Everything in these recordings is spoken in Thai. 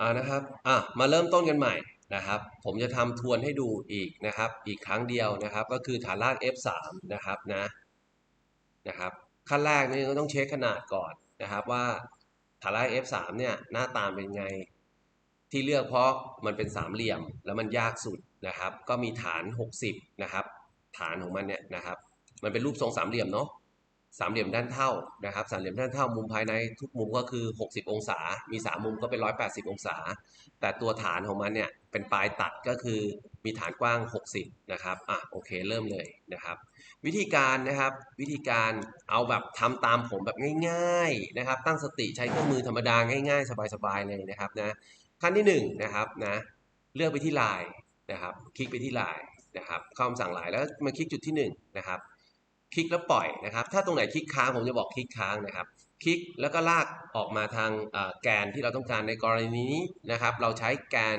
อ่านะครับอะมาเริ่มต้นกันใหม่นะครับ ผมจะทำทวนให้ดูอีกนะครับ อีกครั้งเดียวนะครับ ก็คือฐานราก F3 นะครับนะนะครับขั้นแรกนี่ก็ต้องเช็คขนาดก่อนนะครับว่าฐานราก F3 เนี่ยหน้าตาเป็นไงที่เลือกเพราะมันเป็นสามเหลี่ยมแล้วมันยากสุดนะครับ ก็มีฐาน 60 นะครับ ฐานของมันเนี่ยนะครับ มันเป็นรูปทรงสามเหลี่ยมเนาะ สามเหลี่ยมด้านเท่านะครับสามเหลี่ยมด้านเท่ามุมภายในทุกมุมก็คือ 60 องศา มี 3 มุมก็เป็น 180 องศา แต่ตัวฐานของมันเนี่ยเป็นปลายตัดก็คือมีฐานกว้าง 60 นะครับอะโอเคเริ่มเลยนะครับ วิธีการนะครับวิธีการเอาแบบทำตามผมแบบง่าย ๆนะครับ ตั้งสติใช้เครื่องมือธรรมดาง่ายๆ สบายๆเลยนะครับนะขั้นที่1นงนะครับนะเลือกไปที่ลายนะครับ คลิกไปที่ลายนะครับเข้าคำสั่งลายแล้วมาคลิกจุดที่1นะครับ คลิกแล้วปล่อยนะครับ ถ้าตรงไหนคลิกค้างผมจะบอกคลิกค้างนะครับ คลิกแล้วก็ลากออกมาทางแกนที่เราต้องการในกรณีนี้นะครับ เราใช้แกน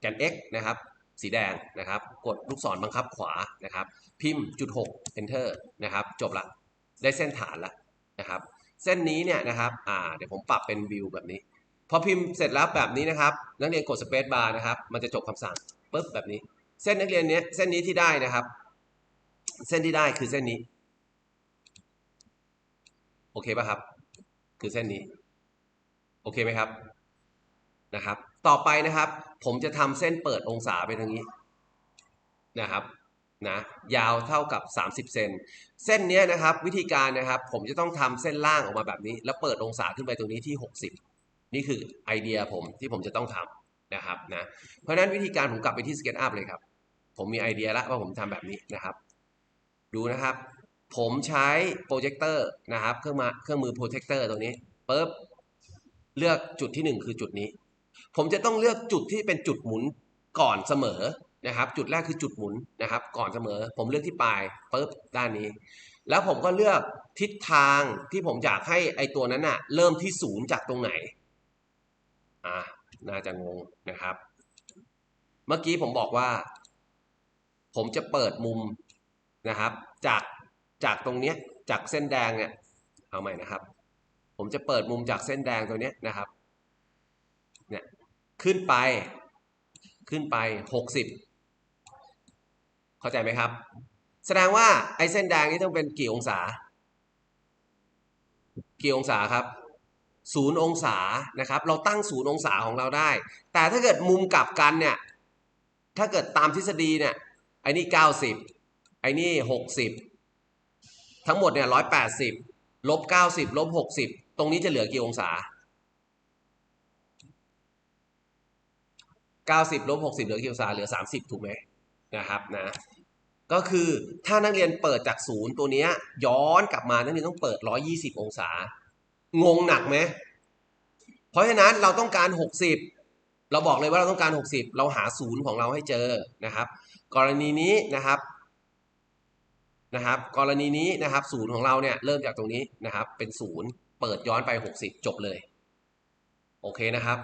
แกน x นะครับ สีแดงนะครับ กดลูกศรบังคับขวานะครับ พิมพ์จุด6 enter นะครับ จบละ ได้เส้นฐานละนะครับ เส้นนี้เนี่ยนะครับเดี๋ยวผมปรับเป็นวิวแบบนี้ พอพิมพ์เสร็จแล้วแบบนี้นะครับ นักเรียนกด space bar นะครับ มันจะจบคำสั่งปุ๊บแบบนี้ เส้นนักเรียนเนี้ยเส้นนี้ที่ได้นะครับ เส้นที่ได้คือเส้นนี้ โอเคป่ะครับ คือเส้นนี้ โอเคไหมครับนะครับ ต่อไปนะครับ ผมจะทำเส้นเปิดองศาไปทางนี้นะครับนะยาวเท่ากับ 30 เซนเส้นนี้นะครับ วิธีการนะครับ ผมจะต้องทำเส้นล่างออกมาแบบนี้ แล้วเปิดองศาขึ้นไปตรงนี้ที่ 60 นี่คือไอเดียผมที่ผมจะต้องทำนะครับนะเพราะฉะนั้นวิธีการผมกลับไปที่ SketchUp เลยครับ ผมมีไอเดียแล้วว่าผมทำแบบนี้นะครับ ดูนะครับ ผมใช้โปรเจคเตอร์นะครับ เครื่องมาเครื่องมือโปรเจคเตอร์ตัวนี้ปุ๊บเลือกจุดที่ 1 คือจุดนี้ ผมจะต้องเลือกจุดที่เป็นจุดหมุนก่อนเสมอนะครับ จุดแรกคือจุดหมุนนะครับ ก่อนเสมอ ผมเลือกที่ปลายปุ๊บด้านนี้ แล้วผมก็เลือกทิศทางที่ผมอยากให้ไอตัวนั้นน่ะเริ่มที่ศูนย์จากตรงไหนอ่าน่าจะงงนะครับ เมื่อกี้ผมบอกว่า ผมจะเปิดมุม นะครับ จากจากตรงเนี้ยจากเส้นแดงเนี่ยเอาใหม่นะครับ ผมจะเปิดมุมจากเส้นแดงตัวเนี้ยนะครับเนี่ยขึ้นไปขึ้นไปหกสิบเข้าใจไหมครับ แสดงว่าไอ้เส้นแดงนี้ต้องเป็นกี่องศา กี่องศาครับศูนย์องศานะครับ เราตั้งศูนย์องศาของเราได้ แต่ถ้าเกิดมุมกลับกันเนี่ย ถ้าเกิดตามทฤษฎีเนี่ยไอ้นี่เก้าสิบ ไอ้นี่หกสิบทั้งหมดเนี่ยร้อยแปดสิบลบเก้าสิบลบหกสิบตรงนี้จะเหลือกี่องศาเก้าสิบลบหกสิบเหลือกี่องศาเหลือสามสิบถูกไหมนะครับนะก็คือถ้านักเรียนเปิดจากศูนย์ตัวเนี้ยย้อนกลับมานักเรียนต้องเปิดร้อยี่สิบองศา งงหนักไหมเพราะฉะนั้นเราต้องการหกสิบเราบอกเลยว่าเราต้องการ 60 เราหาศูนย์ของเราให้เจอนะครับ กรณีนี้นะครับ นะครับ กรณีนี้นะครับศูนย์ของเราเนี่ยเริ่มจากตรงนี้นะครับ เป็นศูนย์เปิดย้อนไป 60 จบเลย โอเคนะครับ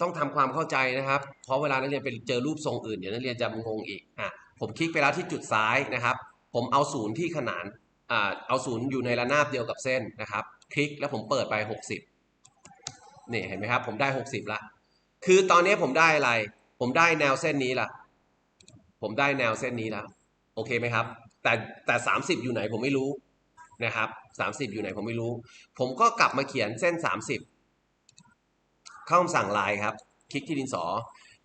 ต้องทำความเข้าใจนะครับ เพราะเวลานักเรียนไปเจอรูปทรงอื่นเดี๋ยวนักเรียนจะงงอีกอะผมคลิกไปแล้วที่จุดซ้ายนะครับ ผมเอาศูนย์ที่ขนานอ่าเอาศูนย์อยู่ในระนาบเดียวกับเส้นนะครับ คลิกแล้วผมเปิดไป 60นี่เห็นไหมครับ ผมได้ 60ละคือตอนนี้ผมได้อะไร ผมได้แนวเส้นนี้ละผมได้แนวเส้นนี้แล้วโอเคไหมครับ แต่แต่สามสิบอยู่ไหนผมไม่รู้นะครับสามสิบอยู่ไหนผมไม่รู้ ผมก็กลับมาเขียนเส้นสามสิบเข้าคำสั่งลายครับ คลิกที่ดินสอ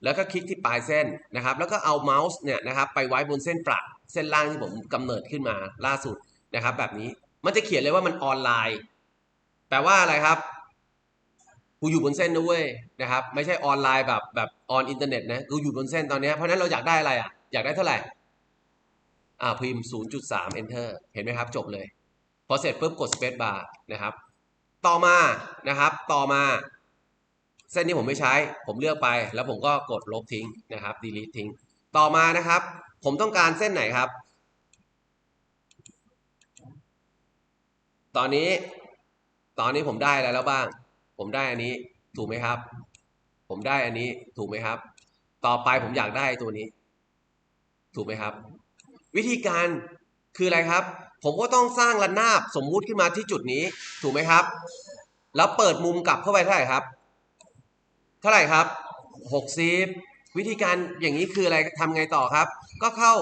แล้วก็คลิกที่ปลายเส้นนะครับ แล้วก็เอาเมาส์เนี่ยนะครับไปไว้บนเส้นประเส้นล่างที่ผมกำเนิดขึ้นมาล่าสุดนะครับ แบบนี้มันจะเขียนเลยว่ามันออนไลน์ แปลว่าอะไรครับกูอยู่บนเส้นนะเว้ยนะครับ ไม่ใช่ออนไลน์แบบแบบออนอินเทอร์เน็ตนะกูอยู่บนเส้นตอนนี้เพราะนั้นเราอยากได้อะไรอะอยากได้เท่าไหร่ อ่าพิมพ์ 0.3 enter เห็นไหมครับ จบเลย พอเสร็จปุ๊บกด space bar นะครับ ต่อมานะครับ ต่อมา เส้นนี้ผมไม่ใช้ ผมเลือกไป แล้วผมก็กดลบทิ้งนะครับ delete ทิ้ง ต่อมานะครับ ผมต้องการเส้นไหนครับ ตอนนี้ ตอนนี้ผมได้อะไรแล้วบ้าง ผมได้อันนี้ถูกไหมครับ ผมได้อันนี้ถูกไหมครับ ต่อไปผมอยากได้ตัวนี้ ถูกไหมครับ วิธีการคืออะไรครับ ผมก็ต้องสร้างระนาบสมมุติขึ้นมาที่จุดนี้ถูกไหมครับ แล้วเปิดมุมกลับเข้าไปเท่าไหร่ครับ เท่าไหร่ครับหกสิบวิธีการอย่างนี้คืออะไรทำไงต่อครับ ก็เข้า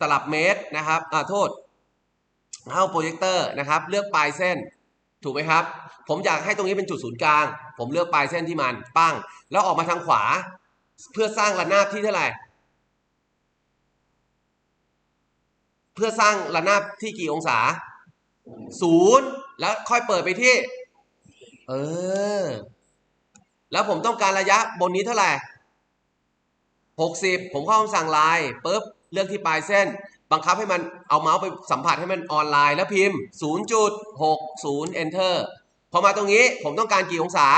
ตลับเมตรนะครับอ่าโทษเข้าโปรเจคเตอร์นะครับ เลือกปลายเส้น ถูกไหมครับ ผมอยากให้ตรงนี้เป็นจุดศูนย์กลาง ผมเลือกปลายเส้นที่มันปั้ง แล้วออกมาทางขวา เพื่อสร้างระนาบที่เท่าไหร่ เพื่อสร้างระนาบที่กี่องศาศูนย์แล้วค่อยเปิดไปที่ เออ แล้วผมต้องการระยะบนนี้เท่าไหร่หกสิบผมเข้าคำสั่งไลน์ปุ๊บเลือกที่ปลายเส้น บังคับให้มันเอาเมาส์ไปสัมผัสให้มันออนไลน์แล้วพิมพ์ 0.60 enter พอมาตรงนี้ผมต้องการกี่องศา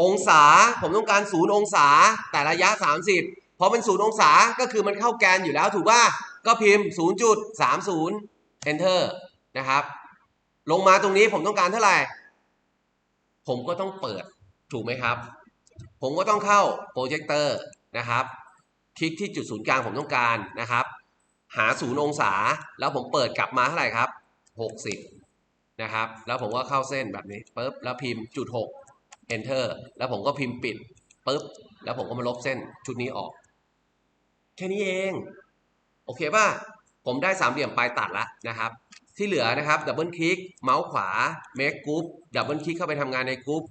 องศาผมต้องการ 0 องศาแต่ระยะ 30พ อเป็น0องศาก็คือมันเข้าแกนอยู่แล้วถูกป่ะก็พิมพ์ 0.30 enter นะครับ ลงมาตรงนี้ผมต้องการเท่าไหร่ ผมก็ต้องเปิดถูกไหมครับ ผมก็ต้องเข้าโปรเจคเตอร์นะครับ คลิกที่จุดศูนย์กลางผมต้องการนะครับ หาศูนย์องศา แล้วผมเปิดกลับมาเท่าไหร่ครับ 60 นะครับ แล้วผมก็เข้าเส้นแบบนี้ปุ๊บแล้วพิมพ์จุด6 enter แล้วผมก็พิมพ์ปิดปุ๊บแล้วผมก็มาลบเส้นชุดนี้ออก แค่นี้เอง โอเคป่ะ ผมได้สามเหลี่ยมปลายตัดแล้วนะครับ ที่เหลือนะครับดับเบิลคลิกเมาส์ขวา make group ดับเบิลคลิกเข้าไปทำงานในกรุ๊ป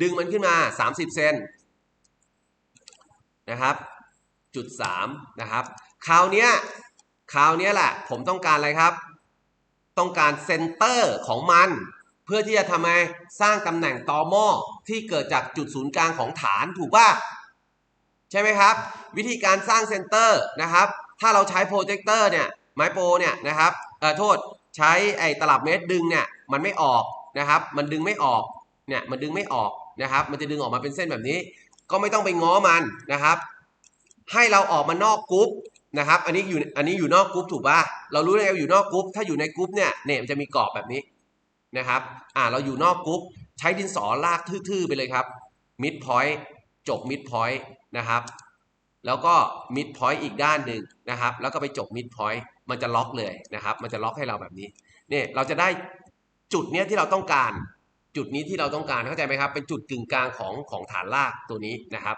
ดึงมันขึ้นมา 30 เซนนะครับ จุด 3 นะครับ คราวเนี้ยคราวเนี้ยแหละ ผมต้องการอะไรครับ ต้องการเซนเตอร์ของมัน เพื่อที่จะทำไงสร้างตำแหน่งตอหม้อที่เกิดจากจุดศูนย์กลางของฐานถูกป่ะ ใช่ไหมครับวิธีการสร้างเซนเตอร์นะครับ ถ้าเราใช้โปรเจคเตอร์เนี่ยไม้โปรเนี่ยนะครับเออโทษใช้ไอ้ตลับเมตรดึงเนี่ยมันไม่ออกนะครับ มันดึงไม่ออกเนี่ยมันดึงไม่ออกนะครับ มันจะดึงออกมาเป็นเส้นแบบนี้ ก็ไม่ต้องไปง้อมันนะครับ ให้เราออกมานอกกรุ๊ปนะครับ อันนี้อยู่อันนี้อยู่นอกกรุ๊ปถูกป่ะเรารู้แล้วอยู่นอกกรุ๊ปถ้าอยู่ในกรุ๊ปเนี่ยเนี่ยมันจะมีกรอบแบบนี้นะครับ อ่าเราอยู่นอกกรุ๊ปใช้ดินสอลากทื่อๆไปเลยครับ mid point จบ mid point นะครับ แล้วก็ mid point อีกด้านหนึ่งนะครับ แล้วก็ไปจบ mid point มันจะล็อกเลยนะครับ มันจะล็อกให้เราแบบนี้เนี่ยเราจะได้จุดเนี้ยที่เราต้องการ จุดนี้ที่เราต้องการเข้าใจไหมครับ เป็นจุดกึ่งกลางของของฐานลากตัวนี้นะครับ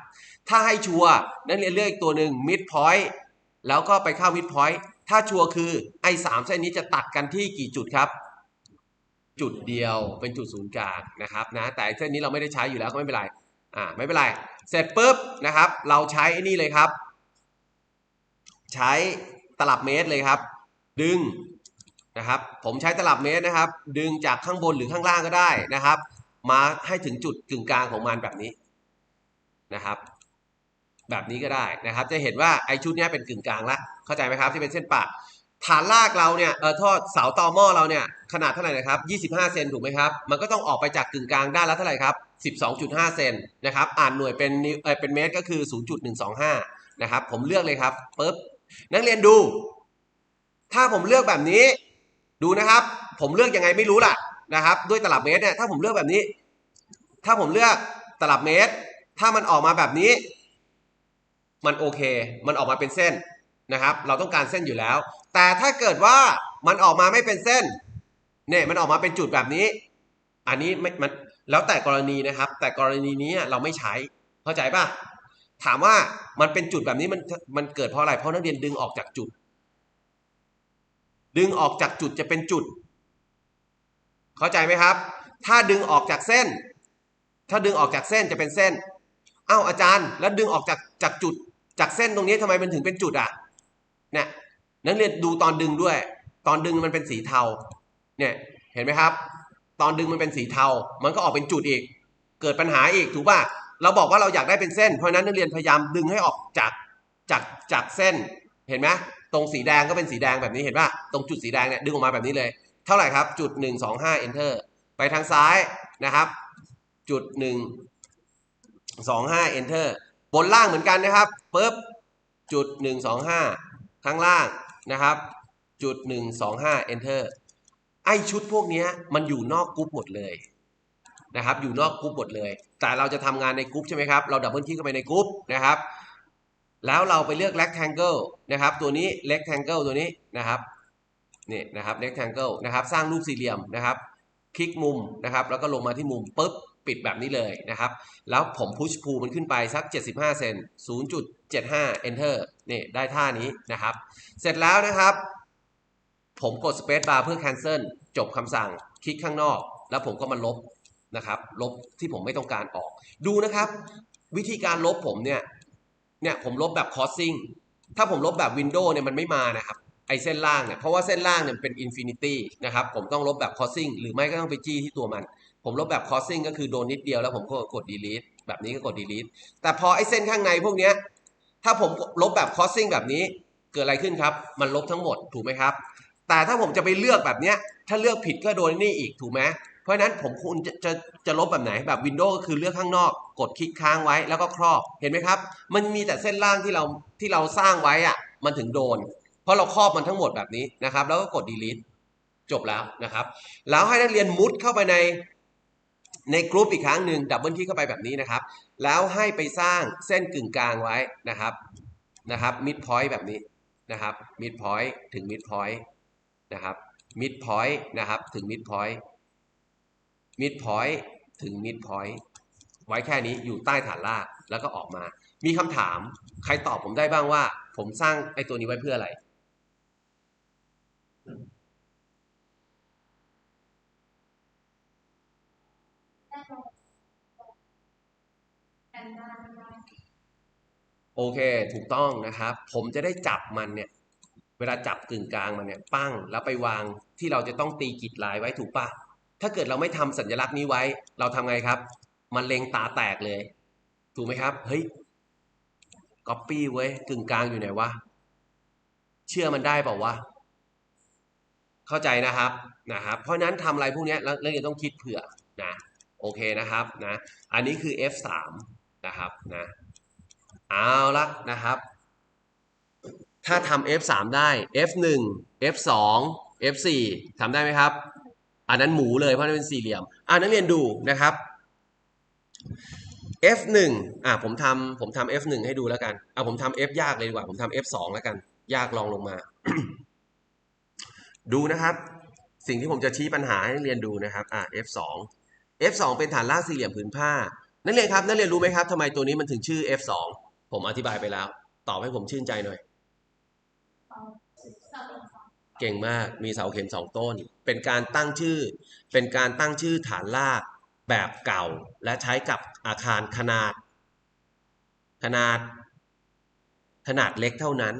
ถ้าให้ชัวร์นักเรียนเลือกอีกตัวหนึ่ง mid point แล้วก็ไปเข้า mid point ถ้าชัวร์คือไอ้สามเส้นนี้จะตัดกันที่กี่จุดครับจุดเดียวเป็นจุดศูนย์กลางนะครับนะแต่เส้นนี้เราไม่ได้ใช้อยู่แล้วก็ไม่เป็นไร อ่าไม่เป็นไร เสร็จปุ๊บนะครับ เราใช้ไอ้นี่เลยครับ ใช้ตลับเมตรเลยครับ ดึงนะครับ ผมใช้ตลับเมตรนะครับ ดึงจากข้างบนหรือข้างล่างก็ได้นะครับ มาให้ถึงจุดกึ่งกลางของมันแบบนี้นะครับ แบบนี้ก็ได้นะครับ จะเห็นว่าไอชุดนี้เป็นกึ่งกลางละเข้าใจไหมครับที่เป็นเส้นปะ ฐานลากเราเนี่ยเออโทษเสาตอหม้อเราเนี่ยขนาดเท่าไหร่นะครับ 25 เซนถูกไหมครับ มันก็ต้องออกไปจากกึ่งกลางด้านละเท่าไหร่ครับ 12.5 เซนนะครับ อ่านหน่วยเป็นนิวเออเป็นเมตรก็คือ 0.125 นะครับ ผมเลือกเลยครับปุ๊บนักเรียนดู ถ้าผมเลือกแบบนี้ ดูนะครับ ผมเลือกยังไงไม่รู้ล่ะนะครับ ด้วยตลับเมตรเนี่ยถ้าผมเลือกแบบนี้ ถ้าผมเลือกตลับเมตร ถ้ามันออกมาแบบนี้ มันโอเค มันออกมาเป็นเส้น นะครับ เราต้องการเส้นอยู่แล้ว แต่ถ้าเกิดว่ามันออกมาไม่เป็นเส้น เนี่ยมันออกมาเป็นจุดแบบนี้ อันนี้ไม่มันแล้วแต่กรณีนะครับ แต่กรณีนี้เราไม่ใช้ เข้าใจป่ะ ถามว่ามันเป็นจุดแบบนี้มันมันเกิดเพราะอะไร เพราะนักเรียนดึงออกจากจุด ดึงออกจากจุดจะเป็นจุด เข้าใจไหมครับ ถ้าดึงออกจากเส้น ถ้าดึงออกจากเส้นจะเป็นเส้นอ้าวอาจารย์ แล้วดึงออกจากจากจุด จากเส้นตรงนี้ทำไมมันถึงเป็นจุดอะ เนี่ยนักเรียนดูตอนดึงด้วย ตอนดึงมันเป็นสีเทา เนี่ยเห็นไหมครับ ตอนดึงมันเป็นสีเทา มันก็ออกเป็นจุดอีก เกิดปัญหาอีกถูกป่ะเราบอกว่าเราอยากได้เป็นเส้น เพราะนั้นนักเรียนพยายามดึงให้ออกจากจากจากเส้น เห็นไหมตรงสีแดงก็เป็นสีแดงแบบนี้เห็นป่ะตรงจุดสีแดงเนี่ยดึงออกมาแบบนี้เลย เท่าไหร่ครับ จุด 1 2 5 enter ไปทางซ้ายนะครับ จุด 1 2 5 enter บนล่างเหมือนกันนะครับปุ๊บจุด 1 2 5 ข้างล่างนะครับจุด1 2 5 enter ไอชุดพวกนี้มันอยู่นอกกรุ๊ปหมดเลยนะครับ อยู่นอกกรุ๊ปหมดเลย แต่เราจะทำงานในกรุ๊ปใช่ไหมครับ เราดับเบิลคลิกเข้าไปในกรุ๊ปนะครับ แล้วเราไปเลือก rectangle นะครับ ตัวนี้ rectangle ตัวนี้นะครับนี่นะครับ rectangle นะครับ สร้างรูปสี่เหลี่ยมนะครับ คลิกมุมนะครับ แล้วก็ลงมาที่มุมปุ๊บ ปิดแบบนี้เลยนะครับ แล้วผมพุชพูมันขึ้นไปสัก 75 เซน0.75 enter นี่ได้ท่านี้นะครับ เสร็จแล้วนะครับ ผมกด space bar เพื่อ cancel จบคำสั่งคลิกข้างนอก แล้วผมก็มาลบนะครับ ลบที่ผมไม่ต้องการออก ดูนะครับ วิธีการลบผมเนี่ย เนี่ยผมลบแบบ crossing ถ้าผมลบแบบ window เนี่ยมันไม่มานะครับไอ้เส้นล่างเนี่ยเพราะว่าเส้นล่างเนี่ยเป็น infinity นะครับผมต้องลบแบบ crossing หรือไม่ก็ต้องไปจี้ที่ตัวมัน ผมลบแบบ crossing ก็คือโดนนิดเดียวแล้วผมก็กด delete แบบนี้ก็กด delete แต่พอไอ้เส้นข้างในพวกเนี้ยถ้าผมลบแบบ crossing แบบนี้เกิดอะไรขึ้นครับ มันลบทั้งหมดถูกไหมครับ แต่ถ้าผมจะไปเลือกแบบเนี้ยถ้าเลือกผิดก็โดนนี่อีกถูกไหมเพราะฉะนั้นผมควรจะจะจะลบแบบไหนแบบ Windows ก็คือเลือกข้างนอก กดคลิกค้างไว้แล้วก็ครอบเห็นไหมครับ มันมีแต่เส้นล่างที่เราที่เราสร้างไว้อะมันถึงโดน เพราะเราครอบมันทั้งหมดแบบนี้นะครับ แล้วก็กด delete จบแล้วนะครับ แล้วให้นักเรียนมุดเข้าไปใน ในกรุ๊ปอีกครั้งหนึ่งดับเบิลคลิกเข้าไปแบบนี้นะครับ แล้วให้ไปสร้างเส้นกึ่งกลางไว้นะครับนะครับมิดพอยต์แบบนี้นะครับมิดพอยต์ถึงมิดพอยต์นะครับมิดพอยต์นะครับถึงมิดพอยต์มิดพอยต์ถึงมิดพอยต์ไว้แค่นี้อยู่ใต้ฐานรากแล้วก็ออกมา มีคำถามใครตอบผมได้บ้างว่า ผมสร้างไอ้ตัวนี้ไว้เพื่ออะไร โอเค ถูกต้องนะครับ ผมจะได้จับมันเนี่ย เวลาจับกึ่งกลางมันเนี่ย ปั้ง แล้วไปวางที่เราจะต้องตีกิจลายไว้ถูกปะถ้าเกิดเราไม่ทำสัญลักษณ์นี้ไว้ เราทำไงครับ มันเลงตาแตกเลย ถูกไหมครับ เฮ้ยก๊อปปี้เว้ย กึ่งกลางอยู่ไหนวะ เชื่อมันได้เปล่าวะ เข้าใจนะครับ นะครับ เพราะนั้นทำอะไรพวกนี้เราเราจะต้องคิดเผื่อนะ โอเคนะครับ นะ อันนี้คือ F3 นะครับนะเอาละนะครับ ถ้าทำ F3 ได้ F1 F2 F4 ทำได้ไหมครับ อันนั้นหมูเลยเพราะนั่นเป็นสี่เหลี่ยมอ่านักเรียนดูนะครับ F1 อ่าผมทำผมทำ F1 ให้ดูแล้วกันอ่าผมทำ F ยากเลยดีกว่า ผมทำ F2 แล้วกัน ยากลองลงมา ดูนะครับ สิ่งที่ผมจะชี้ปัญหาให้นักเรียนดูนะครับอ่า F2 F2 เป็นฐานรากสี่เหลี่ยมผืนผ้า นักเรียนครับนักเรียนรู้ไหมครับทำไมตัวนี้มันถึงชื่อ F2 ผมอธิบายไปแล้ว ตอบให้ผมชื่นใจหน่อย เก่งมากมีเสาเข็มสองต้น เป็นการตั้งชื่อ เป็นการตั้งชื่อฐานรากแบบเก่า และใช้กับอาคารขนาด ขนาด ขนาดเล็กเท่านั้น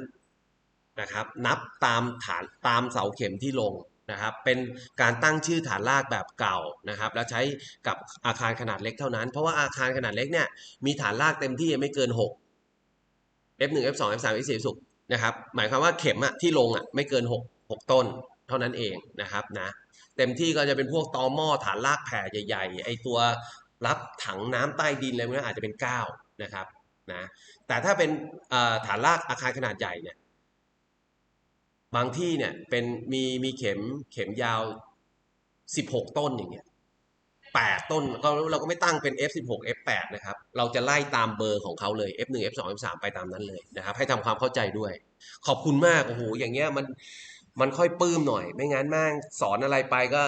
นะครับ นับตามฐานตามเสาเข็มที่ลง นะครับเป็นการตั้งชื่อฐานรากแบบเก่านะครับแล้วใช้กับอาคารขนาดเล็กเท่านั้น เพราะว่าอาคารขนาดเล็กเนี่ยมีฐานรากเต็มที่ไม่เกิน 6 F1 F2 F3 F4 สุกนะครับหมายความว่าเข็มอะที่ลงอะไม่เกิน 6 6 ต้นเท่านั้นเองนะครับนะเต็มที่ก็จะเป็นพวกตอหม้อฐานรากแผ่ใหญ่ๆไอตัวรับถังน้ำใต้ดินอะไรพวกนี้อาจจะเป็น 9 นะครับนะแต่ถ้าเป็นฐานรากอาคารขนาดใหญ่เนี่ย บางที่เนี่ยเป็นมีมีเข็มเข็มยาว16ต้นอย่างเงี้ย8ต้นก็เราก็ไม่ตั้งเป็น F16 F8 นะครับ เราจะไล่ตามเบอร์ของเขาเลย F1 F2 F3 ไปตามนั้นเลยนะครับ ให้ทำความเข้าใจด้วย ขอบคุณมาก โอ้โห อย่างเงี้ยมันมันค่อยปลื้มหน่อย ไม่งั้นแม่งสอนอะไรไปก็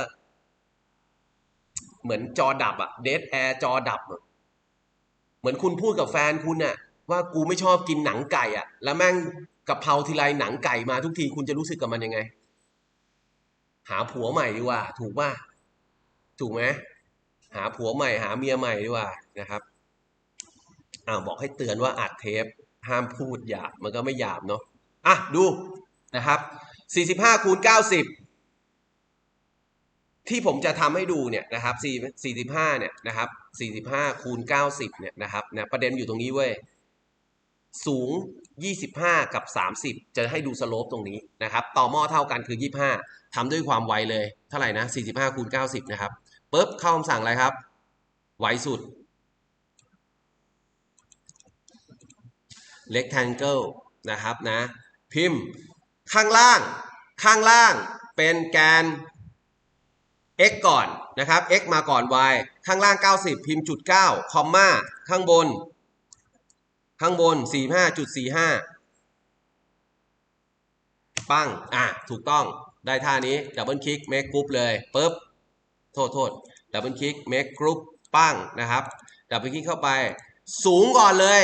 เหมือนจอดับอะเด d แอร์จอดับ เหมือนคุณพูดกับแฟนคุณอะว่ากูไม่ชอบกินหนังไก่อะแล้วแม่ง กะเพราทีไรหนังไก่มาทุกทีคุณจะรู้สึกกับมันยังไง หาผัวใหม่ดีกว่า ถูกป่ะถูกไหมหาผัวใหม่ หาเมียใหม่ดีกว่านะครับอ้าบอกให้เตือนว่าอัดเทป ห้ามพูดหยาบมันก็ไม่หยาบเนาะอะดูนะครับ 45คูณ90 ที่ผมจะทำให้ดูเนี่ยนะครับ45เนี่ยนะครับ45คูณ90เนี่ยนะครับเนี่ยประเด็นอยู่ตรงนี้เว้ย สูง 25 กับ 30 จะให้ดูสโลปตรงนี้นะครับต่อหม้อเท่ากันคือ 25ทำด้วยความไวเลยเท่าไหร่นะ 45คูณ90 นะครับปุ๊บเข้าคำสั่งอะไรครับ ไวสุด rectangle นะครับนะ พิมพ์ข้างล่างข้างล่างเป็นแกน x ก่อนนะครับ x มาก่อน y ข้างล่าง 90 พิมพ์จุด 9 คอมมาข้างบน ข้างบน 45.45 ปั้ง อะ ถูกต้อง ได้ท่านี้ ดับเบิลคลิกเมคกรุ๊ปเลยปุ๊บ โทษโทษ ดับเบิลคลิกเมคกรุ๊ปปั้ง นะครับ ดับเบิลคลิกเข้าไป สูงก่อนเลย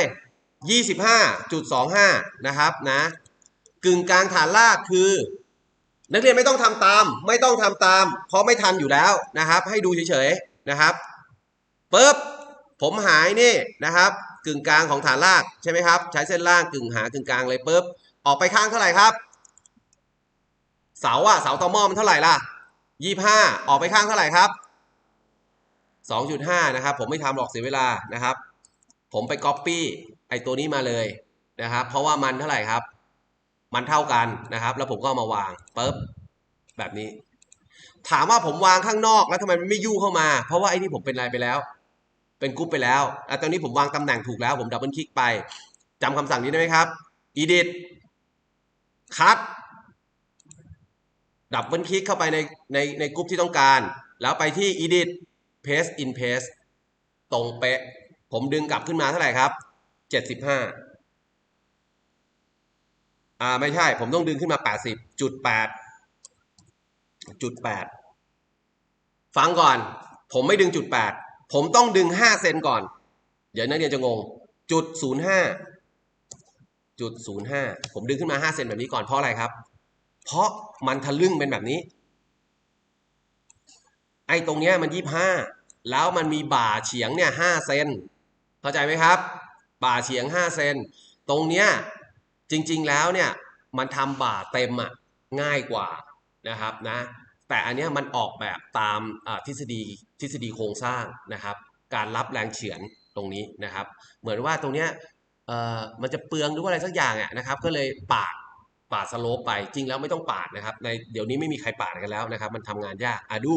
25.25 นะครับนะ กึ่งกลางฐานลากคือ นักเรียนไม่ต้องทำตาม ไม่ต้องทำตาม เพราะไม่ทันอยู่แล้วนะครับ ให้ดูเฉยๆ นะครับปุ๊บ ผมหายนี่นะครับ กึ่งกลางของฐานลากใช่ไหมครับ ใช้เส้นล่างกึ่งหากึ่งกลางเลยปุ๊บออกไปข้างเท่าไหร่ครับ เสาอะเสาตอหม้อมันเท่าไหร่ล่ะยี่ห้าออกไปข้างเท่าไหร่ครับสองจุดห้านะครับ ผมไม่ทำหรอกเสียเวลานะครับ ผมไปก๊อปปี้ไอตัวนี้มาเลยนะครับ เพราะว่ามันเท่าไหร่ครับ มันเท่ากันนะครับ แล้วผมก็ามาวางปุ๊บแบบนี้ ถามว่าผมวางข้างนอกแล้วทำไมมันไม่ยู่เข้ามา เพราะว่าไอ้นี่ผมเป็นอะไรไปแล้ว เป็นกรุ๊ปไปแล้วแล้วตอนนี้ผมวางตำแหน่งถูกแล้ว ผมดับเบิลคลิกไปจำคำสั่งนี้ได้ไหมครับ edit cut ดับเบิลคลิกเข้าไปในในในกรุ๊ปที่ต้องการ แล้วไปที่ edit paste in paste ตรงเป๊ะ ผมดึงกลับขึ้นมาเท่าไหร่ครับ 75 อ่าไม่ใช่ ผมต้องดึงขึ้นมา 80จุด8จุด8ฟังก่อน ผมไม่ดึงจุด8 ผมต้องดึง5เซนก่อน เดี๋ยวนักเรียนจะงง จุด05จุด05ผมดึงขึ้นมา5เซนแบบนี้ก่อนเพราะอะไรครับ เพราะมันทะลึ่งเป็นแบบนี้ ไอ้ตรงเนี้ยมัน25แล้วมันมีบ่าเฉียงเนี่ย5เซนเข้าใจไหมครับ บ่าเฉียง5เซนตรงเนี้ยจริง ๆแล้วเนี่ยมันทำบ่าเต็มอะง่ายกว่านะครับนะ แต่อันนี้มันออกแบบตามทฤษฎีทฤษฎีโครงสร้างนะครับ การรับแรงเฉือนตรงนี้นะครับ เหมือนว่าตรงเนี้ยมันจะเปลืองหรือว่าอะไรสักอย่างอะนะครับ ก็เลยปาดปาดสโลปไปจริงแล้วไม่ต้องปาดนะครับ ในเดี๋ยวนี้ไม่มีใครปาดกันแล้วนะครับ มันทำงานยากอะดู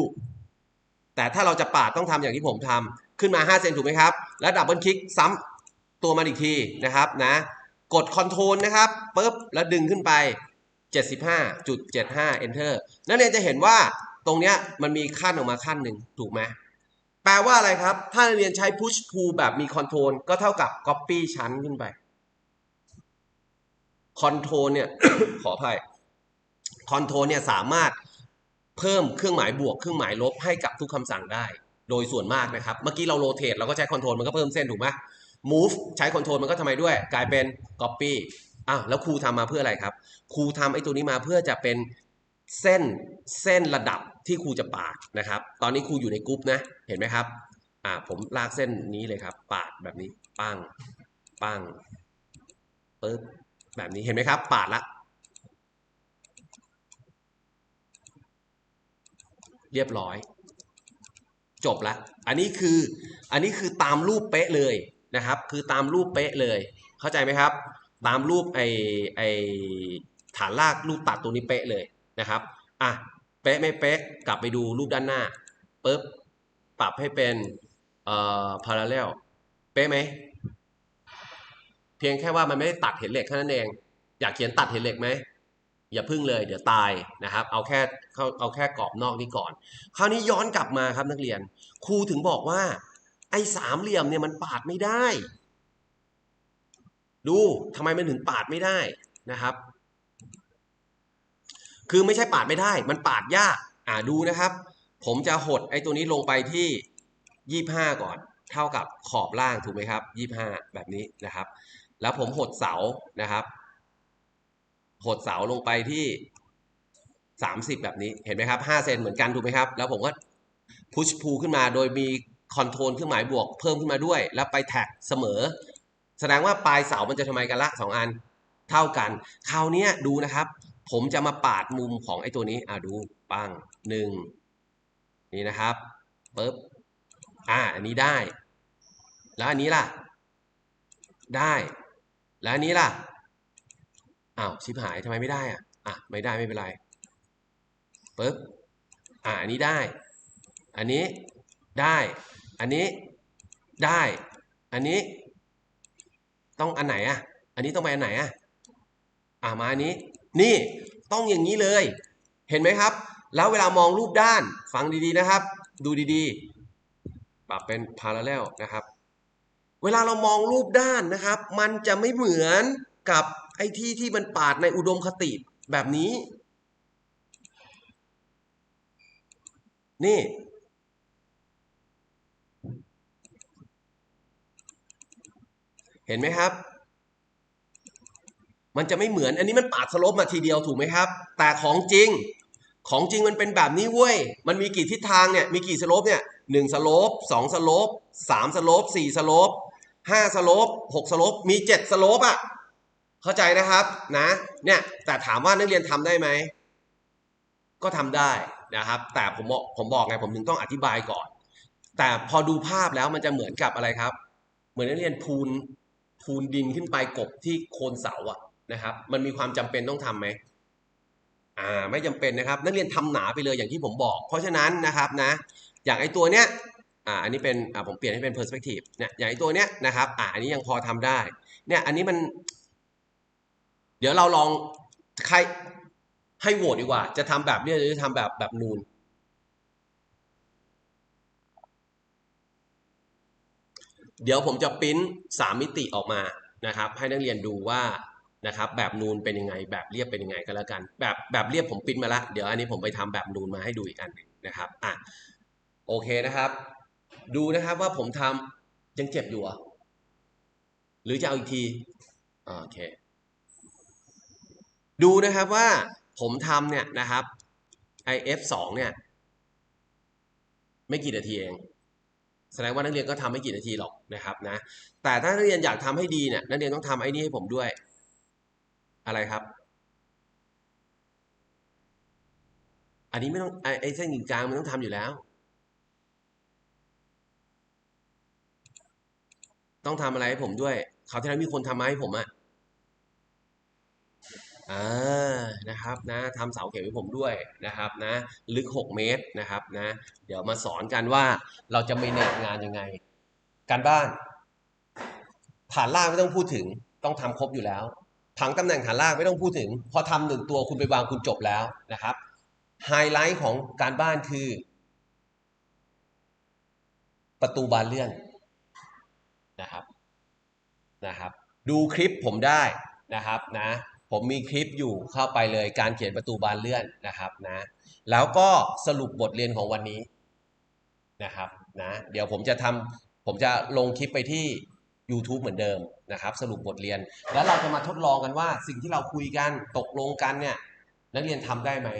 แต่ถ้าเราจะปาดต้องทำอย่างที่ผมทำขึ้นมา5เซนถูกไหมครับ แล้วดับเบิลคลิกซ้ำตัวมันอีกทีนะครับนะกดคอนโทรลนะครับปุ๊บแล้วดึงขึ้นไป 75.75 enter นักเรียนจะเห็นว่าตรงเนี้ยมันมีขั้นออกมาขั้นหนึ่งถูกไหมแปลว่าอะไรครับ ถ้านักเรียนใช้ push pull แบบมีคอนโทรลก็เท่ากับ copy ชั้นขึ้นไปคอนโทรลเนี่ย ขออภัยคอนโทรลเนี่ยสามารถเพิ่มเครื่องหมายบวกเครื่องหมายลบให้กับทุกคำสั่งได้ โดยส่วนมากนะครับ เมื่อกี้เราโรเตทเราก็ใช้คอนโทรลมันก็เพิ่มเส้นถูกไหม move ใช้คอนโทรลมันก็ทำไมด้วย กลายเป็น copy อ้าวแล้วครูทำมาเพื่ออะไรครับ ครูทำไอ้ตัวนี้มาเพื่อจะเป็นเส้นเส้นระดับที่ครูจะปาดนะครับ ตอนนี้ครูอยู่ในกรุ๊ปนะ เห็นไหมครับ อ่าผมลากเส้นนี้เลยครับ ปาดแบบนี้ ปัง ปังปึ๊บแบบนี้เห็นไหมครับ ปาดละ เรียบร้อย จบละ อันนี้คือ อันนี้คือตามรูปเป๊ะเลยนะครับ คือตามรูปเป๊ะเลย เข้าใจไหมครับ ตามรูปไอไอฐานลากรูปตัดตัวนี้เป๊ะเลยนะครับอะเป๊ะไม่เป๊ะกลับไปดูรูปด้านหน้าปุ๊บปรับให้เป็นเอ่อ parallel เป๊ะไหมเพียงแค่ว่ามันไม่ได้ตัดเห็นเหล็กแค่นั้นเอง อยากเขียนตัดเห็นเหล็กไหมอย่าพึ่งเลย เดี๋ยวตายนะครับ เอาแค่เอาเอาแค่กรอบนอกนี้ก่อน คราวนี้ย้อนกลับมาครับนักเรียน ครูถึงบอกว่า ไอ้สามเหลี่ยมเนี่ยมันปาดไม่ได้ ดูทำไมมันถึงปาดไม่ได้นะครับ คือไม่ใช่ปาดไม่ได้ มันปาดยาก อ่าดูนะครับ ผมจะหดไอ้ตัวนี้ลงไปที่ยี่ห้าก่อน เท่ากับขอบล่างถูกไหมครับยี่ห้าแบบนี้นะครับ แล้วผมหดเสานะครับ หดเสาลงไปที่สามสิบแบบนี้เห็นไหมครับห้าเซนเหมือนกันถูกไหมครับ แล้วผมก็พุชพูขึ้นมาโดยมีคอนโทรลเครื่องหมายบวกเพิ่มขึ้นมาด้วย แล้วไปแท็กเสมอ แสดงว่าปลายเสามันจะทำไมกันละสองอันเท่ากัน คราวนี้ดูนะครับ ผมจะมาปาดมุมของไอ้ตัวนี้อ่าดูปังหนึ่งนี่นะครับปึ๊บอ่าอันนี้ได้ แล้วอันนี้ล่ะ ได้ แล้วอันนี้ล่ะอ้าวชิบหายทำไมไม่ได้อะอะไม่ได้ไม่เป็นไรปึ๊บอ่าอันนี้ได้ อันนี้ได้ อันนี้ได้ อันนี้ ต้องอันไหนอะ อันนี้ต้องไปอันไหนอะอ่ามาอันนี้ นี่ต้องอย่างนี้เลย เห็นไหมครับ แล้วเวลามองรูปด้านฟังดีๆนะครับ ดูดีๆ ปรับเป็น parallel นะครับ เวลาเรามองรูปด้านนะครับ มันจะไม่เหมือนกับไอ้ที่ที่มันปาดในอุดมคติแบบนี้ นี่ เห็นไหมครับ มันจะไม่เหมือน อันนี้มันปาดสลปมาทีเดียวถูกไหมครับ แต่ของจริง ของจริงมันเป็นแบบนี้เว้ย มันมีกี่ทิศทางเนี่ย มีกี่สลปเนี่ยหนึ่งสลปสองสลปสามสลปสี่สลปห้าสลปหกสลปมีเจ็ดสลปอะเข้าใจนะครับนะ เนี่ย แต่ถามว่านักเรียนทำได้ไหม ก็ทำได้นะครับ แต่ผมบอกผมบอกไงผมถึงต้องอธิบายก่อน แต่พอดูภาพแล้วมันจะเหมือนกับอะไรครับ เหมือนนักเรียนพูน พูนดินขึ้นไปกบที่โคนเสาอะนะครับ มันมีความจำเป็นต้องทำไหมอ่าไม่จำเป็นนะครับ นักเรียนทำหนาไปเลยอย่างที่ผมบอก เพราะฉะนั้นนะครับนะ อย่างไอตัวเนี้ยอ่าอันนี้เป็นอ่าผมเปลี่ยนให้เป็น perspective เนี่ยอย่างไอตัวเนี้ยนะครับอ่าอันนี้ยังพอทำได้ เนี่ยอันนี้มัน เดี๋ยวเราลองใครให้โหวตดีกว่า จะทำแบบเนี้ยหรือจะทำแบบแบบนูน เดี๋ยวผมจะปริ้นสามมิติออกมานะครับ ให้นักเรียนดูว่านะครับ แบบนูนเป็นยังไง แบบเรียบเป็นยังไงก็แล้วกัน แบบแบบเรียบผมปริ้นมาละเดี๋ยวอันนี้ผมไปทำแบบนูนมาให้ดูอีกอันนึงนะครับอะโอเคนะครับ ดูนะครับว่าผมทำยังเจ็บอยู่หรือจะเอาอีกทีโอเค ดูนะครับว่าผมทำเนี่ยนะครับ IF 2เนี่ย ไม่กี่นาทีเอง แสดงว่านักเรียนก็ทำไม่กี่นาทีหรอกนะครับนะแต่ถ้านักเรียนอยากทำให้ดีเนี่ยนักเรียนต้องทำไอ้นี่ให้ผมด้วย อะไรครับ อันนี้ไม่ต้องไอ้ไอเส้นกึ่งกลางมันต้องทำอยู่แล้ว ต้องทำอะไรให้ผมด้วยเขาที่แล้วมีคนทำมาให้ผมอะ อ่านะครับนะทำเสาเข็มให้ผมด้วยนะครับนะลึก 6 เมตรนะครับนะเดี๋ยวมาสอนกันว่าเราจะไม่เนตงานยังไง การบ้าน ฐานล่างไม่ต้องพูดถึงต้องทำครบอยู่แล้ว ผังตำแหน่งฐานล่างไม่ต้องพูดถึง พอทำหนึ่งตัวคุณไปวางคุณจบแล้วนะครับไฮไลท์ของการบ้านคือ ประตูบานเลื่อนนะครับนะครับ ดูคลิปผมได้นะครับนะ ผมมีคลิปอยู่เข้าไปเลยการเขียนประตูบานเลื่อนนะครับนะแล้วก็สรุปบทเรียนของวันนี้นะครับนะเดี๋ยวผมจะทำผมจะลงคลิปไปที่ YouTube เหมือนเดิมนะครับ สรุปบทเรียน แล้วเราจะมาทดลองกันว่า สิ่งที่เราคุยกันตกลงกันเนี่ยนักเรียนทำได้ไหม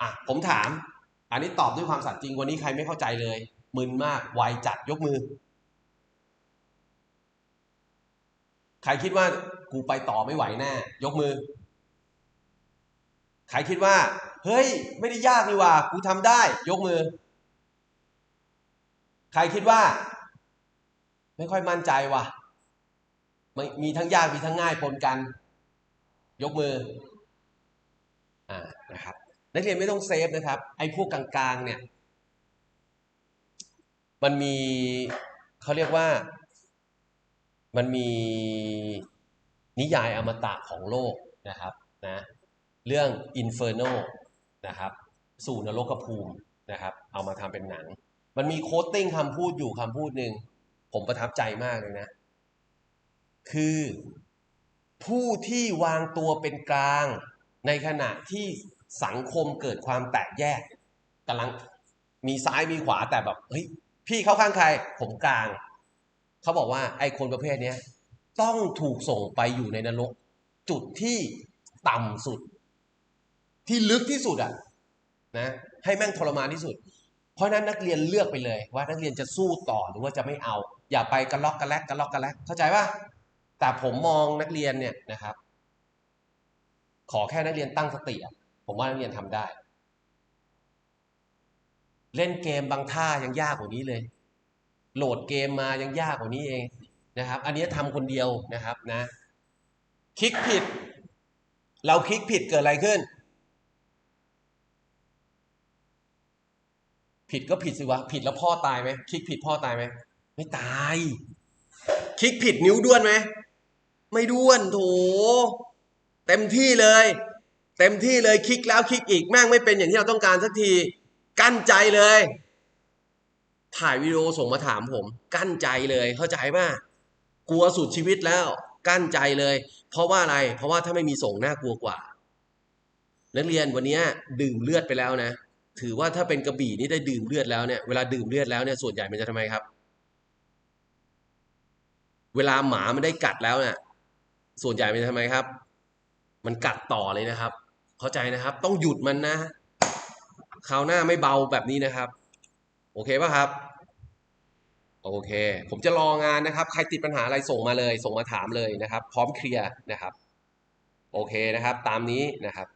อะผมถาม อันนี้ตอบด้วยความสัตย์จริงวันนี้ใครไม่เข้าใจเลย มึนมากไวจัดยกมือ ใครคิดว่ากูไปต่อไม่ไหวแน่ยกมือ ใครคิดว่า เฮ้ย ไม่ได้ยากนี่ว่า กูทำได้ ยกมือ ใครคิดว่า ไม่ค่อยมั่นใจว่ะม,มีทั้งยากมีทั้งง่ายปนกัน ยกมืออ่านะครับนักเรียนไม่ต้องเซฟนะครับ ไอ้พวกกลางๆ เนี่ย มันมีเขาเรียกว่า มันมีนิยายอมตะของโลกนะครับนะเรื่อง Inferno นะครับสู่นรกภูมินะครับเอามาทำเป็นหนัง มันมีโค้ดติ้งคำพูดอยู่คำพูดหนึ่งผมประทับใจมากเลยนะ คือผู้ที่วางตัวเป็นกลางในขณะที่สังคมเกิดความแตกแยกกำลังมีซ้ายมีขวาแต่แบบเฮ้ยพี่เข้าข้างใคร ผมกลาง เขาบอกว่าไอ้คนประเภทเนี้ยต้องถูกส่งไปอยู่ในนรก จุดที่ต่ำสุด ที่ลึกที่สุดอะนะให้แม่งทรมานที่สุด เพราะนั้นนักเรียนเลือกไปเลย ว่านักเรียนจะสู้ต่อหรือว่าจะไม่เอา อย่าไปกระลอกกระแลกกระลอกกระแลกเข้าใจป่ะแต่ผมมองนักเรียนเนี่ยนะครับ ขอแค่นักเรียนตั้งสติผมว่านักเรียนทำได้ เล่นเกมบางท่ายังยากกว่านี้เลย โหลดเกมมายังยากกว่านี้เองนะครับ อันนี้ทำคนเดียวนะครับนะ คลิกผิด เราคลิกผิดเกิดอะไรขึ้น ผิดก็ผิดสิวะ ผิดแล้วพ่อตายไหมคลิกผิดพ่อตายไหมไม่ตาย คลิกผิดนิ้วด้วนไหมไม่ด้วนโถเต็มที่เลย เต็มที่เลยคลิกแล้วคลิกอีกแม่งไม่เป็นอย่างที่เราต้องการสักที กั้นใจเลย ถ่ายวิดีโอส่งมาถามผม กั้นใจเลยเข้าใจป่ะกลัวสุดชีวิตแล้ว กั้นใจเลย เพราะว่าอะไร เพราะว่าถ้าไม่มีส่งน่ากลัวกว่า นักเรียนวันนี้ดื่มเลือดไปแล้วนะ ถือว่าถ้าเป็นกระบี่นี่ได้ดื่มเลือดแล้วเนี่ยเวลาดื่มเลือดแล้วเนี่ยส่วนใหญ่มันจะทำไมครับ เวลาหมามันได้กัดแล้วเนี่ยส่วนใหญ่มันจะทำไมครับ มันกัดต่อเลยนะครับ เข้าใจนะครับ ต้องหยุดมันนะคราวหน้าไม่เบาแบบนี้นะครับ โอเคป่ะครับ โอเค ผมจะรองานนะครับ ใครติดปัญหาอะไรส่งมาเลย ส่งมาถามเลยนะครับ พร้อมเคลียร์นะครับ โอเคนะครับ ตามนี้นะครับ